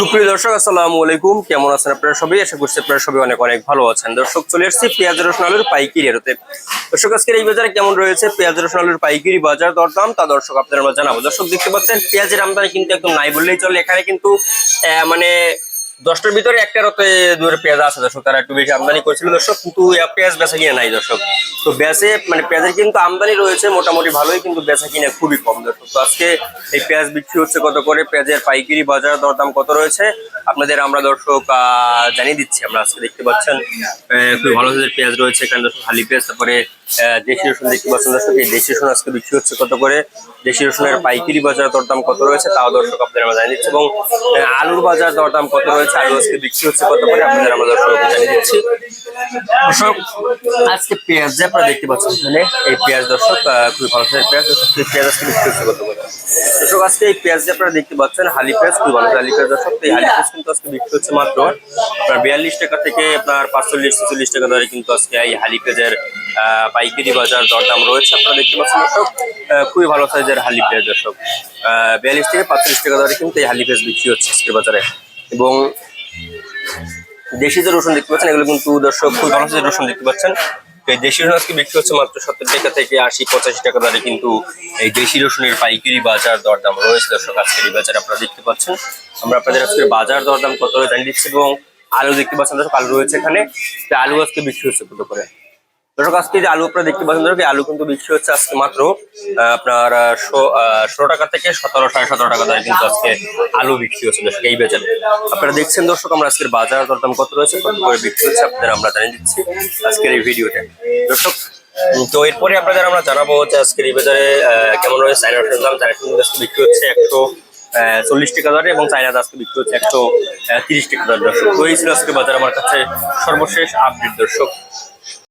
সুপ্রিয় দর্শক, আসসালামু আলাইকুম। কেমন আছেন আপনারা সবাই? আশা করছি আপনারা সবাই অনেক অনেক ভালো আছেন। দর্শক, চলে এসেছি পেঁয়াজ রসুন আলুর পাইকারি আড়তে দর্শক, আজকের এই বাজারে কেমন রয়েছে? পেঁয়াজ রসুন আলুর পাইকারি বাজার দরদাম, তা দর্শক আপনারা জানাব। দর্শক, দেখতে পাচ্ছেন, পেঁয়াজের আমদানি কিন্তু একদম নাই বললেই চলে। এখানে কিন্তু মানে দশটার ভিতরে একটা রতে দূরে পেঁয়াজ আছে দর্শক, তারা একটু বেশি আমদানি করেছিল। দর্শক, কিন্তু পেঁয়াজ বেচা কিনা নাই দর্শক। তো বেচে মানে পেঁয়াজের কিন্তু আমদানি রয়েছে, মোটামুটি ভালোই, কিন্তু বেচা কিনা খুবই কম দর্শক। তো আজকে এই পেঁয়াজ বিক্রি হচ্ছে কত করে, পেঁয়াজের পাইকারি বাজার দরদাম কত রয়েছে, আপনাদের আমরা দর্শক জানিয়ে দিচ্ছি। আমরা আজকে দেখতে পাচ্ছেন খুবই ভালো পেঁয়াজ রয়েছে এখানে দর্শক, হালি পেঁয়াজ, তারপরে দেশি রসুন দেখতে পাচ্ছেন দর্শক এই দেশি রসুন আজকে বিক্রি হচ্ছে কত করে? দেশি রসুনের পাইকারি বাজার দরদাম কত রয়েছে তাও দর্শক আপনাদের আমরা জানিয়ে দিচ্ছি। এবং আলুর বাজার দরদাম কত রয়েছে? আলু আজকে বিক্রি হচ্ছে কত করে? আপনাদের আমরা দর্শক জানিয়ে দিচ্ছি। দর্শক, আজকে পেঁয়াজ যে আপনারা দেখতে পাচ্ছেন এখানে, এই পেঁয়াজ দর্শক খুবই ভালো সাইজের পেঁয়াজ। দর্শক, এই পেঁয়াজ আজকে বিক্রি হচ্ছে কত করে? দর্শক, আজকে এই পেঁয়াজ যে আপনারা দেখতে পাচ্ছেন, হালি পেঁয়াজ, খুবই ভালো হালি পেঁয়াজ দর্শক। এই হালি পেঁয়াজ কিন্তু আজকে বিক্রি হচ্ছে মাত্র আপনার বিয়াল্লিশ টাকা থেকে আপনার পাঁচচল্লিশ, ছেচল্লিশ টাকা ধরে কিন্তু আজকে এই হালি পেঁয়াজের পাইকারি বাজার দরদাম রয়েছে। আপনারা দেখতে পাচ্ছেন দর্শক খুবই ভালো সাইজের হালি পেঁয়াজ দর্শক। বিয়াল্লিশ থেকে পাঁচচল্লিশ টাকা দরে কিন্তু এই হালি পেঁয়াজ বিক্রি হচ্ছে আজকের বাজারে। এবং দেশি যে রসুন দেখতে পাচ্ছেন, এগুলো কিন্তু দর্শক খুব ভালো যে রসুন দেখতে পাচ্ছেন। এই দেশি রসুন আজকে বিক্রি হচ্ছে মাত্র সত্তর টাকা থেকে আশি, পঁচাশি টাকা দরে কিন্তু এই দেশি রসুনের পাইকারি বাজার দরদাম রয়েছে দর্শক আজকের এই বাজার আপনারা দেখতে পাচ্ছেন। আমরা আপনাদের আজকে বাজার দরদাম কত জানিয়ে দিচ্ছি এবং আলু দেখতে পাচ্ছেন দর্শক, আলু রয়েছে এখানে। আলু আজকে বিক্রি হচ্ছে কত করে? দর্শক, আজকে যে আলু আপনারা দেখতে পাচ্ছেন, দর্শক আলু কিন্তু বিক্রি হচ্ছে আজকে মাত্র আপনার ষোলো টাকা থেকে সতেরো, সাড়ে সতেরো টাকা দরে কিন্তু আজকে আলু বিক্রি হচ্ছে দর্শক, এই বাজারে আপনারা দেখছেন দর্শক, আমরা আজকের বাজার দরদাম কত রয়েছে, কত করে বিক্রি হচ্ছে আপনাদের আমরা জানিয়ে দিচ্ছি আজকের এই ভিডিওতে দর্শক তো এরপরে আপনাদের আমরা জানাব যে আজকের এই বাজারে কেমন রয়েছে রসুনের দাম আজকে বিক্রি হচ্ছে একশো চল্লিশ টাকা দরে এবং চাইনা আজকে বিক্রি হচ্ছে একশো তিরিশ টাকা দরে দর্শক। তো এই ছিল আজকে বাজার, আমার কাছে সর্বশেষ আপডেট দর্শক।